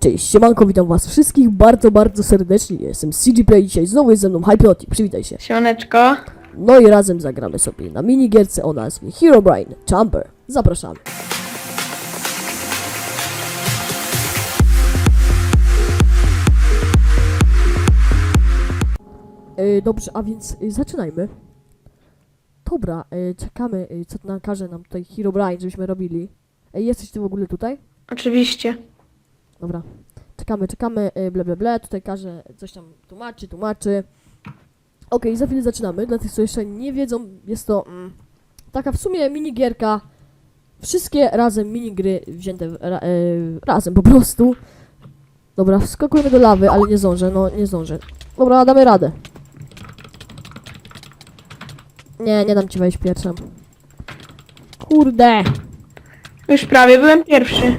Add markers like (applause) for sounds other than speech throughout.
Cześć, siemanko, witam was wszystkich bardzo, bardzo serdecznie. Jestem CGP i dzisiaj znowu jest ze mną Hypnotic, przywitaj się. Siemaneczko. No i razem zagramy sobie na minigierce o nazwie Herobrine Chamber. Zapraszamy. E, dobrze, a więc e, zaczynajmy. Dobra, e, czekamy, e, co nam każe nam tutaj Herobrine, żebyśmy robili. Ej, jesteś ty w ogóle tutaj? Oczywiście. Dobra. Czekamy, czekamy, y, ble, ble, ble. Tutaj każe coś tam tłumaczy, tłumaczy. Okej, za chwilę zaczynamy. Dla tych, co jeszcze nie wiedzą, jest to mm, taka w sumie minigierka. Wszystkie razem minigry wzięte ra, y, razem po prostu. Dobra, wskakujemy do lawy, ale nie zdążę, no nie zdążę. Dobra, damy radę. Nie, nie dam ci wejść pierwszym. Kurde! Już prawie byłem pierwszy.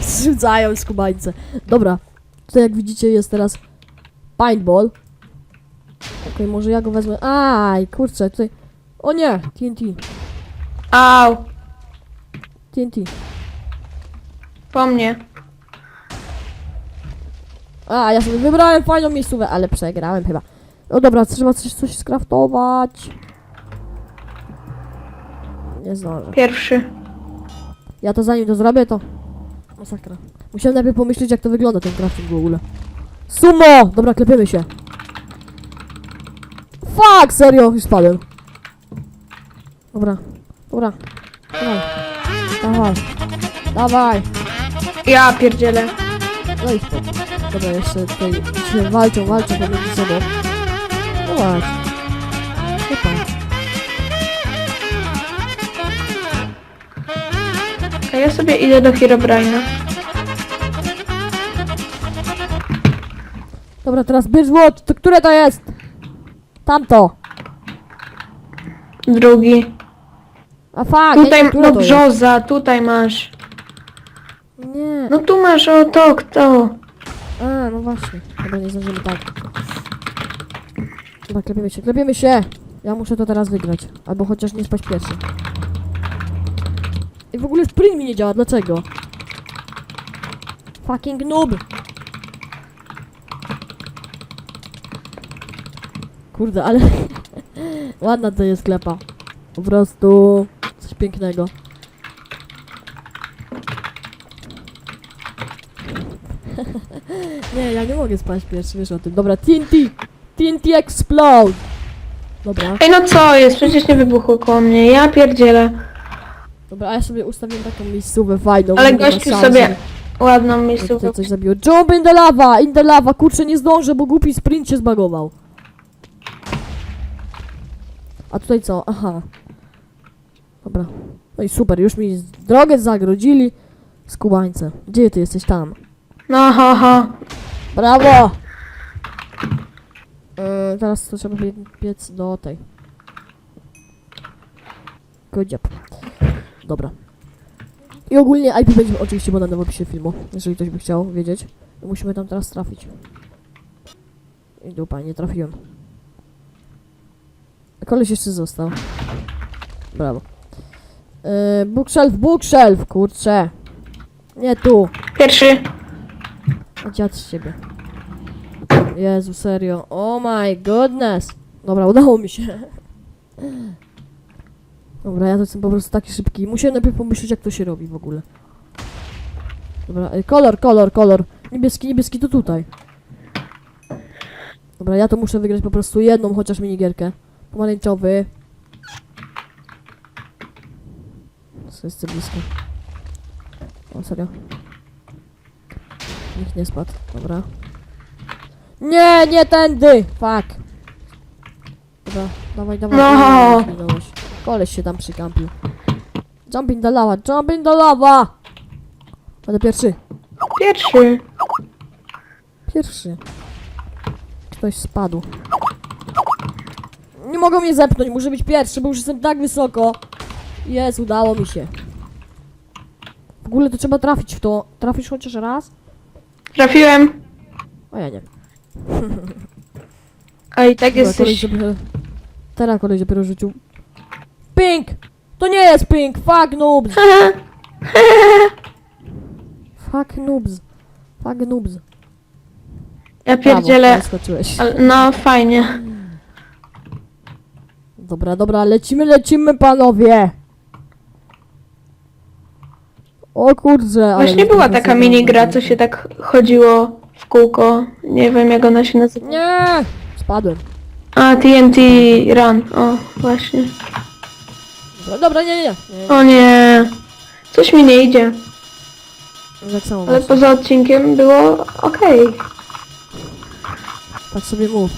Zrzucają skubańce. Dobra, tutaj jak widzicie jest teraz paintball. Okej, może ja go wezmę. Aj, kurczę, tutaj... O nie, TNT, Au. TNT. Po mnie. A, ja sobie wybrałem fajną miejscówę, ale przegrałem chyba. No dobra, trzeba coś, coś skraftować. Nie zdążę. Pierwszy. Ja to zanim to zrobię, to... Masakra. Musiałem najpierw pomyśleć, jak to wygląda ten crafting w ogóle. Sumo! Dobra, klepiemy się. Fuck, serio, już spadłem. Dobra, dobra. Dawaj. Dawaj. Ja pierdzielę. No i stop. Dobra, jeszcze tutaj się walczą, walczą pomiędzy sobą. No właśnie. Ja sobie idę do Herobrine'a. Dobra, teraz Bitch Watch, to które to jest? Tamto. Drugi. A ja nie Tutaj, wiem, które no to jest. brzoza, tutaj masz. Nie. No tu masz, o to, kto? A, no właśnie. Dobra, nie zdążymy tak. Dobra, klepiemy się, klepiemy się! Ja muszę to teraz wygrać. Albo chociaż nie spać pierwszy. I w ogóle sprint mi nie działa, dlaczego? Fucking noob! Kurde, ale... (laughs) Ładna to jest klepa. Po prostu... Coś pięknego. (laughs) Nie, ja nie mogę spać pierwszy, wiesz o tym. Dobra, TNT! TNT explode! Dobra, Ej, no co jest? Przecież nie wybuchło koło mnie. Ja pierdzielę. Dobra, a ja sobie ustawiłem taką miejscówę fajną. Ale gościu sobie ładną miejscówkę. coś zabiło. Jump in the lava! In the lava! Kurczę, nie zdążę, bo głupi sprint się zbagował. A tutaj co? Aha. Dobra. No i super, już mi drogę zagrodzili. Skubańce. Gdzie ty jesteś? Tam. No, ha, ha. Brawo! Yy, teraz to trzeba bie- biec do tej. Good job. Dobra. I ogólnie IP będzie oczywiście podane w opisie filmu, jeżeli ktoś by chciał wiedzieć. Musimy tam teraz trafić. I dupa, nie trafiłem. Koleś jeszcze został. Brawo. Yy, bookshelf, bookshelf, kurczę. Nie tu. Pierwszy. Dziad z ciebie. Jezu, serio. Oh my goodness. Dobra, udało mi się. Dobra, ja to jestem po prostu taki szybki. Musiałem najpierw pomyśleć, jak to się robi w ogóle. Dobra, kolor, kolor, kolor. Niebieski, niebieski to tutaj. Dobra, ja to muszę wygrać po prostu jedną chociaż minigierkę. Pomarańczowy. Co jest blisko? O, serio? Nikt nie spadł, dobra. Nie, nie tędy! Fuck! Dobra, dawaj, dawaj. No. Ej, zginąłeś. Koleś się tam przykampił. Jump in the lava, jump in the lava! Będę pierwszy. Pierwszy. Pierwszy. Ktoś spadł. Nie mogą mnie zepchnąć, muszę być pierwszy, bo już jestem tak wysoko. Jest, udało mi się. W ogóle to trzeba trafić w to. Trafisz chociaż raz? Trafiłem. A ja nie. A i tak Dobra, koleś jesteś. dopiero... Teraz koleś dopiero rzucił. Pink! To nie jest pink! Fuck noobs! (laughs) Fuck noobs! Tak, noobs. Ja Brawo, pierdzielę. Skoczyłeś. Ale- No, fajnie. Dobra, dobra, lecimy, lecimy, panowie! O kurczę, ale... Właśnie była taka minigra, co się tak chodziło w kółko. Nie wiem jak ona się nazywa. Nie! Spadłem. A, TNT Run. O, właśnie. Dobra, dobra, nie, nie, nie. nie, O nie. Coś mi nie idzie. nie. Tak samo Ale właśnie. poza odcinkiem było okej. Tak sobie mów.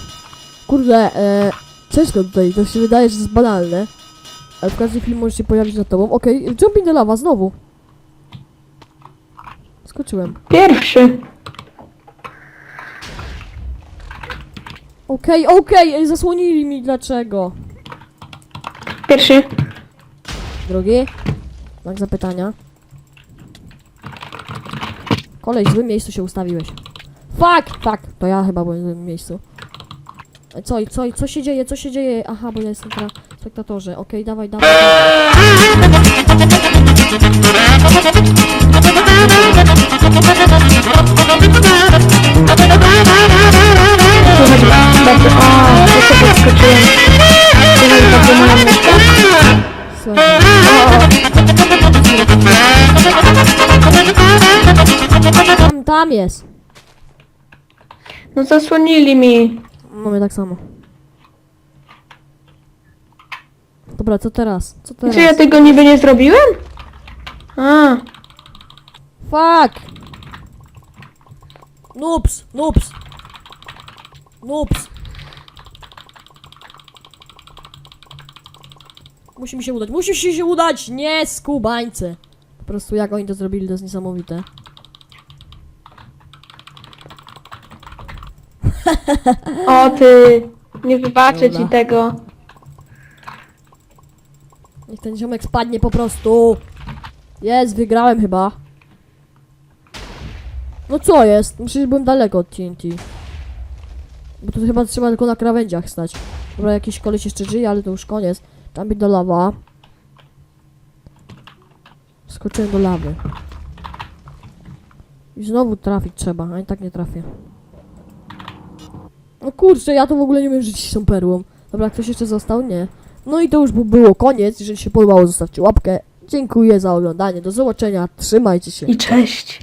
Kurde, e, ciężko tutaj, to się wydaje, że jest banalne. Ale w każdym filmie może się pojawić nad tobą. Okej, jump in the lava, znowu. Skoczyłem. Pierwszy. Okej, okej, ej, zasłonili mi, dlaczego? Pierwszy. Drugi. Znak zapytania. Kolej, w złym miejscu się ustawiłeś. Fuck! Fuck! To ja chyba byłem w złym miejscu. Co, i co, i co się dzieje, co się dzieje? Aha, bo ja jestem teraz w spektatorze. Okej, dawaj, dawaj. dawaj. (laughs) jest. No zasłonili mi. Mamy tak samo. Dobra, co teraz? Co teraz? Czy ja tego niby nie zrobiłem? A, Fuck! Noobs! Noobs! Noobs! Musi mi się udać, musi się udać! Nie, skubańcy! Po prostu jak oni to zrobili, to jest niesamowite. (laughs) o ty. Nie wybaczę Dobra. ci tego. Niech ten ziomek spadnie po prostu! Jest, wygrałem chyba. No co jest? Przecież byłem daleko od TNT. Bo tu chyba trzeba tylko na krawędziach stać. Dobra, jakiś koleś jeszcze żyje, ale to już koniec. Tam do lawa. Skoczyłem do lawy. I znowu trafić trzeba, a i tak nie trafię. No kurczę, ja to w ogóle nie umiem żyć z tą perłą. Dobra, ktoś jeszcze został? Nie. No i to już by było koniec. Jeżeli się podobało, zostawcie łapkę. Dziękuję za oglądanie. Do zobaczenia. Trzymajcie się. I cześć.